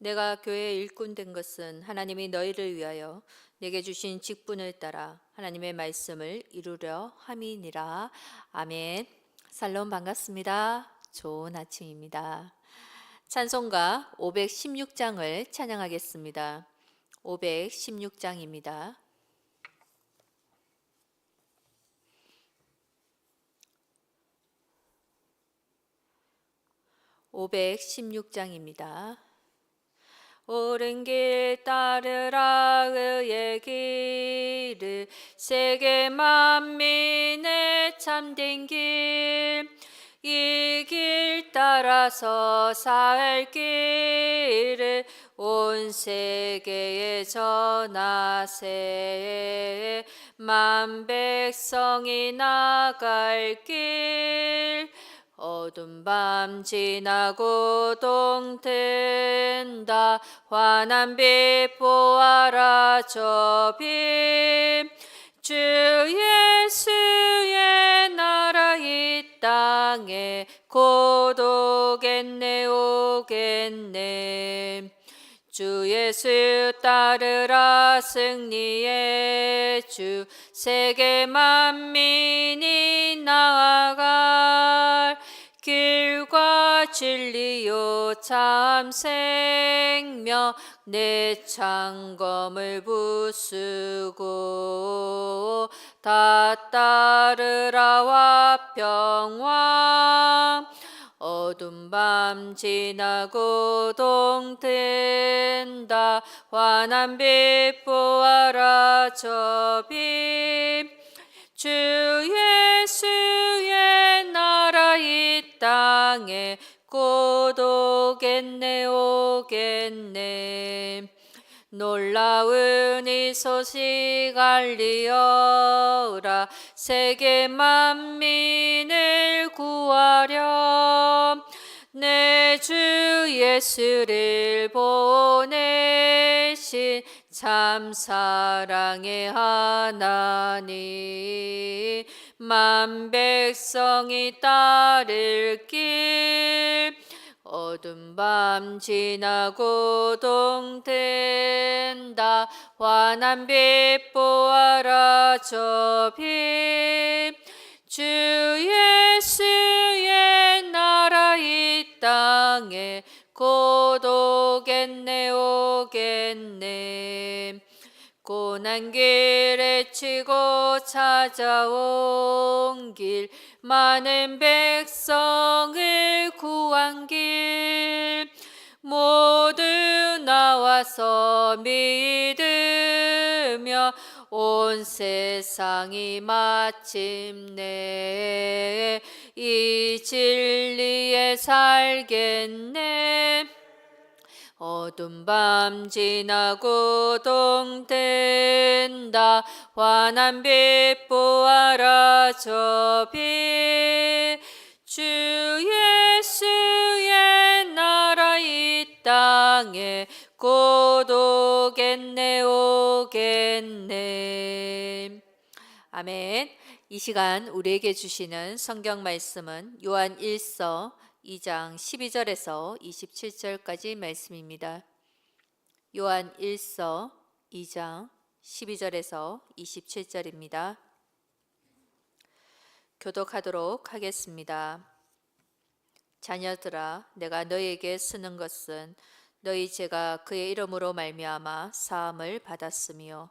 내가 교회의 일꾼 된 것은 하나님이 너희를 위하여 내게 주신 직분을 따라 하나님의 말씀을 이루려 함이니라. 아멘. 살롬 반갑습니다. 좋은 아침입니다. 찬송가 516장을 찬양하겠습니다. 516장입니다. 516장입니다. 옳은 길 따르라 의의 길을 세계 만민의 참된 길. 이 길 따라서 살 길을 온 세계에 전하세 만 백성이 나갈 길 어둠 밤 지나고 동튼다. 환한 빛 보아라 저빛. 주 예수의 나라 이 땅에 고독겠네 오겠네. 주 예수 따르라 승리의 주. 세계 만민이 나아갈 길과 진리요 참 생명 내 창검을 부수고 다 따르라 화평왕. 어둠 밤 지나고 동튼다. 환한 빛 보아라 저빛 주 예수의 나라 이 땅에 고독겠네 오겠네. 놀라운 이 소식 알리어라. 세계 만민을 구하렴 내 주 예수를 보내신 참 사랑의 하나님 만 백성이 따를 길 어둠 밤 지나고 동튼다. 환한 빛 보아라 저빛. 주 예수의 나라 이 땅에 고독겠네 오겠네. 고난 길에 치고 찾아온 길 많은 백성을 구한 길. 모두 나와서 믿으며 온 세상이 마침내 이 진리에 살겠네. 어둠 밤 지나고 동튼다. 환한 빛 보아라 저빛 주 예수의 나라 이 땅에 고독겠네 오겠네. 아멘 이 시간 우리에게 주시는 성경 말씀은 요한 1서 2장 12절에서 27절까지 말씀입니다. 요한 1서 2장 12절에서 27절입니다. 교독하도록 하겠습니다. 자녀들아 내가 너희에게 쓰는 것은 너희 죄가 그의 이름으로 말미암아 사함을 받았으며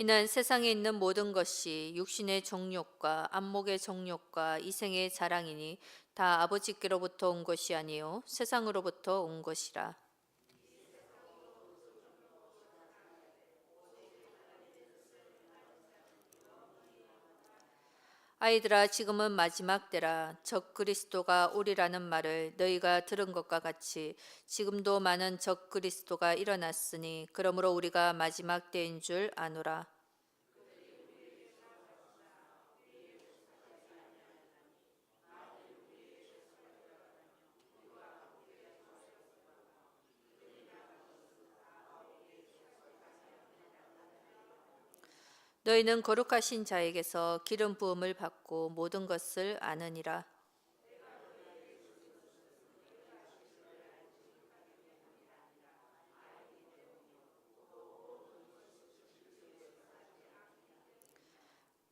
이는 세상에 있는 모든 것이 육신의 정욕과 안목의 정욕과 이생의 자랑이니 다 아버지께로부터 온 것이 아니요 세상으로부터 온 것이라 아이들아 지금은 마지막 때라 적 그리스도가 오리라는 말을 너희가 들은 것과 같이 지금도 많은 적 그리스도가 일어났으니 그러므로 우리가 마지막 때인 줄 아노라 너희는 거룩하신 자에게서 기름 부음을 받고 모든 것을 아느니라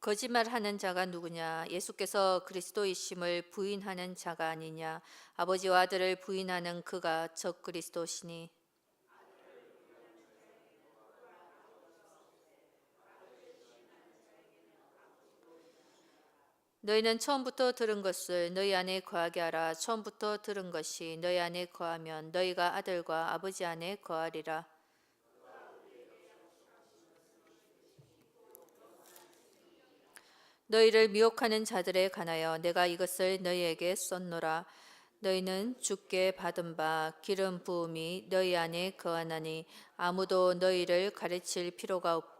거짓말하는 자가 누구냐? 예수께서 그리스도이심을 부인하는 자가 아니냐? 아버지와 아들을 부인하는 그가 적 그리스도시니 너희는 처음부터 들은 것을 너희 안에 거하게 하라. 처음부터 들은 것이 너희 안에 거하면 너희가 아들과 아버지 안에 거하리라. 너희를 미혹하는 자들에 관하여 내가 이것을 너희에게 썼노라. 너희는 주께 받은 바 기름 부음이 너희 안에 거하나니 아무도 너희를 가르칠 필요가 없고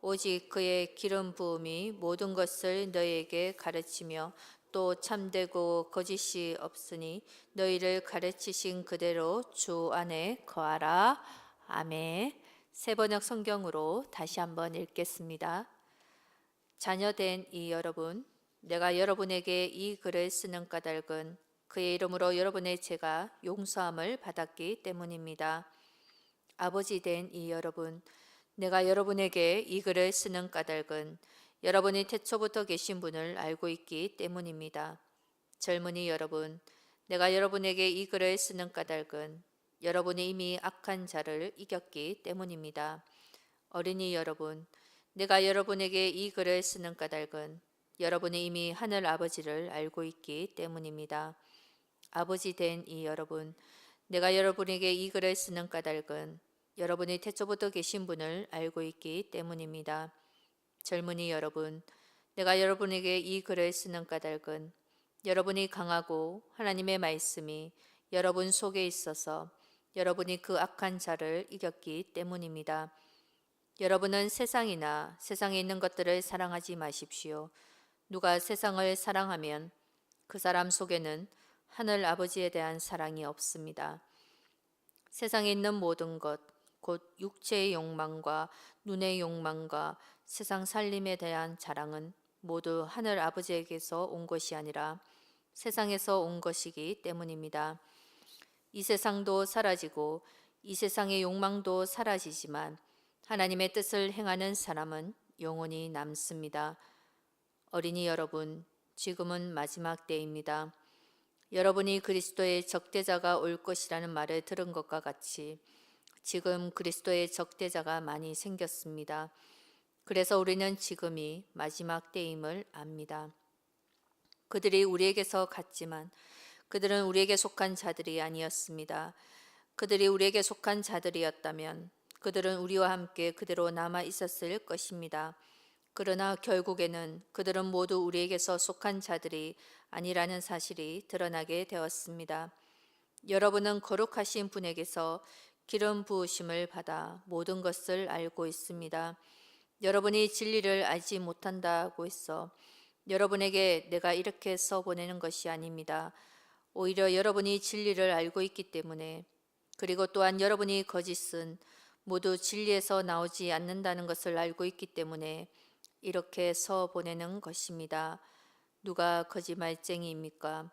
오직 그의 기름 부음이 모든 것을 너희에게 가르치며 또 참되고 거짓이 없으니 너희를 가르치신 그대로 주 안에 거하라. 아멘. 세 번역 성경으로 다시 한번 읽겠습니다. 자녀된 이 여러분, 내가 여러분에게 이 글을 쓰는 까닭은 그의 이름으로 여러분의 죄가 용서함을 받았기 때문입니다. 아버지 된 이 여러분, 내가 여러분에게 이 글을 쓰는 까닭은 여러분이 태초부터 계신 분을 알고 있기 때문입니다. 젊은이 여러분, 내가 여러분에게 이 글을 쓰는 까닭은 여러분이 이미 악한 자를 이겼기 때문입니다. 어린이 여러분, 내가 여러분에게 이 글을 쓰는 까닭은 여러분이 이미 하늘 아버지를 알고 있기 때문입니다. 아버지 된 이 여러분, 내가 여러분에게 이 글을 쓰는 까닭은 여러분이 태초부터 계신 분을 알고 있기 때문입니다. 젊은이 여러분, 내가 여러분에게 이 글을 쓰는 까닭은 여러분이 강하고 하나님의 말씀이 여러분 속에 있어서 여러분이 그 악한 자를 이겼기 때문입니다. 여러분은 세상이나 세상에 있는 것들을 사랑하지 마십시오. 누가 세상을 사랑하면 그 사람 속에는 하늘 아버지에 대한 사랑이 없습니다. 세상에 있는 모든 것, 곧 육체의 욕망과 눈의 욕망과 세상 살림에 대한 자랑은 모두 하늘 아버지에게서 온 것이 아니라 세상에서 온 것이기 때문입니다. 이 세상도 사라지고 이 세상의 욕망도 사라지지만 하나님의 뜻을 행하는 사람은 영원히 남습니다. 어린이 여러분, 지금은 마지막 때입니다. 여러분이 그리스도의 적대자가 올 것이라는 말을 들은 것과 같이 지금 그리스도의 적대자가 많이 생겼습니다. 그래서 우리는 지금이 마지막 때임을 압니다. 그들이 우리에게서 갔지만 그들은 우리에게 속한 자들이 아니었습니다. 그들이 우리에게 속한 자들이었다면 그들은 우리와 함께 그대로 남아 있었을 것입니다. 그러나 결국에는 그들은 모두 우리에게서 속한 자들이 아니라는 사실이 드러나게 되었습니다. 여러분은 거룩하신 분에게서 기름 부으심을 받아 모든 것을 알고 있습니다. 여러분이 진리를 알지 못한다고 했어 여러분에게 내가 이렇게 써 보내는 것이 아닙니다. 오히려 여러분이 진리를 알고 있기 때문에 그리고 또한 여러분이 거짓은 모두 진리에서 나오지 않는다는 것을 알고 있기 때문에 이렇게 써 보내는 것입니다. 누가 거짓말쟁이입니까?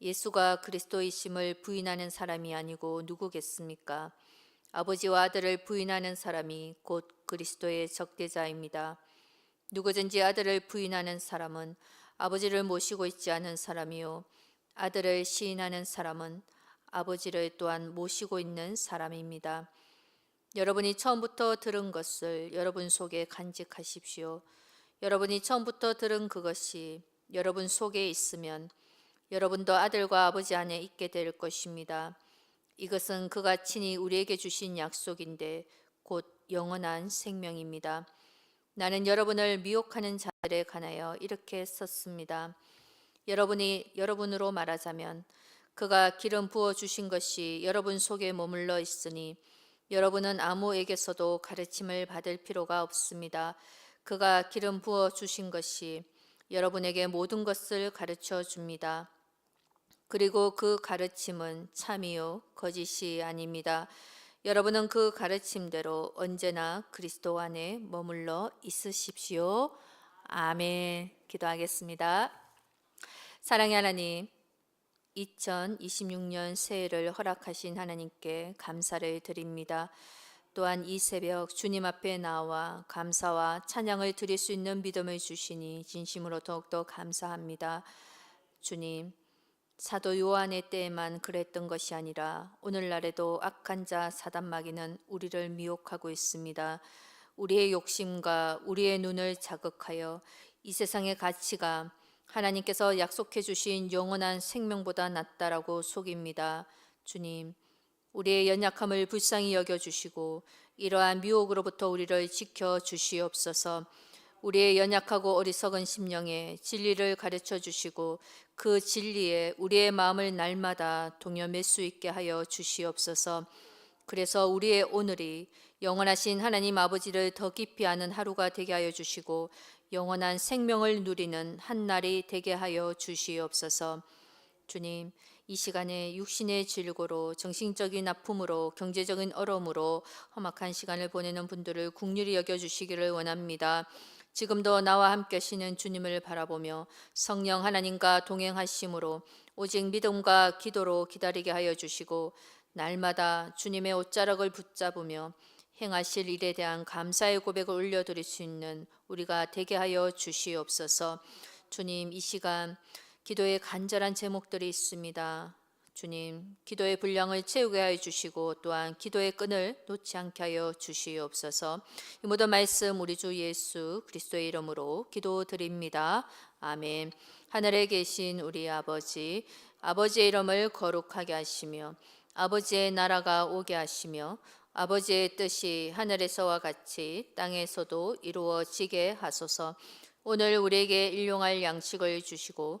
예수가 그리스도이심을 부인하는 사람이 아니고 누구겠습니까? 아버지와 아들을 부인하는 사람이 곧 그리스도의 적대자입니다. 누구든지 아들을 부인하는 사람은 아버지를 모시고 있지 않은 사람이요. 아들을 시인하는 사람은 아버지를 또한 모시고 있는 사람입니다. 여러분이 처음부터 들은 것을 여러분 속에 간직하십시오. 여러분이 처음부터 들은 그것이 여러분 속에 있으면 여러분도 아들과 아버지 안에 있게 될 것입니다. 이것은 그가 친히 우리에게 주신 약속인데 곧 영원한 생명입니다. 나는 여러분을 미혹하는 자들에 관하여 이렇게 썼습니다. 여러분이 여러분으로 말하자면 그가 기름 부어 주신 것이 여러분 속에 머물러 있으니 여러분은 아무에게서도 가르침을 받을 필요가 없습니다. 그가 기름 부어 주신 것이 여러분에게 모든 것을 가르쳐 줍니다. 그리고 그 가르침은 참이요 거짓이 아닙니다. 여러분은 그 가르침대로 언제나 그리스도 안에 머물러 있으십시오. 아멘. 기도하겠습니다. 사랑의 하나님, 2026년 새해를 허락하신 하나님께 감사를 드립니다. 또한 이 새벽 주님 앞에 나와 감사와 찬양을 드릴 수 있는 믿음을 주시니 진심으로 더욱더 감사합니다. 주님, 사도 요한의 때에만 그랬던 것이 아니라 오늘날에도 악한 자 사단 마귀는 우리를 미혹하고 있습니다. 우리의 욕심과 우리의 눈을 자극하여 이 세상의 가치가 하나님께서 약속해 주신 영원한 생명보다 낫다라고 속입니다. 주님, 우리의 연약함을 불쌍히 여겨 주시고 이러한 미혹으로부터 우리를 지켜 주시옵소서. 우리의 연약하고 어리석은 심령에 진리를 가르쳐 주시고 그 진리에 우리의 마음을 날마다 동요맬 수 있게 하여 주시옵소서. 그래서 우리의 오늘이 영원하신 하나님 아버지를 더 깊이 아는 하루가 되게 하여 주시고 영원한 생명을 누리는 한 날이 되게 하여 주시옵소서. 주님, 이 시간에 육신의 질고로 정신적인 아픔으로 경제적인 어려움으로 험악한 시간을 보내는 분들을 국률이 여겨 주시기를 원합니다. 지금도 나와 함께 하시는 주님을 바라보며 성령 하나님과 동행하심으로 오직 믿음과 기도로 기다리게 하여 주시고 날마다 주님의 옷자락을 붙잡으며 행하실 일에 대한 감사의 고백을 올려드릴 수 있는 우리가 되게 하여 주시옵소서. 주님 이 시간 기도에 간절한 제목들이 있습니다. 주님, 기도의 분량을 채우게 하여 주시고 또한 기도의 끈을 놓지 않게 하여 주시옵소서. 이 모든 말씀 우리 주 예수 그리스도의 이름으로 기도드립니다. 아멘. 하늘에 계신 우리 아버지, 아버지의 이름을 거룩하게 하시며 아버지의 나라가 오게 하시며 아버지의 뜻이 하늘에서와 같이 땅에서도 이루어지게 하소서. 오늘 우리에게 일용할 양식을 주시고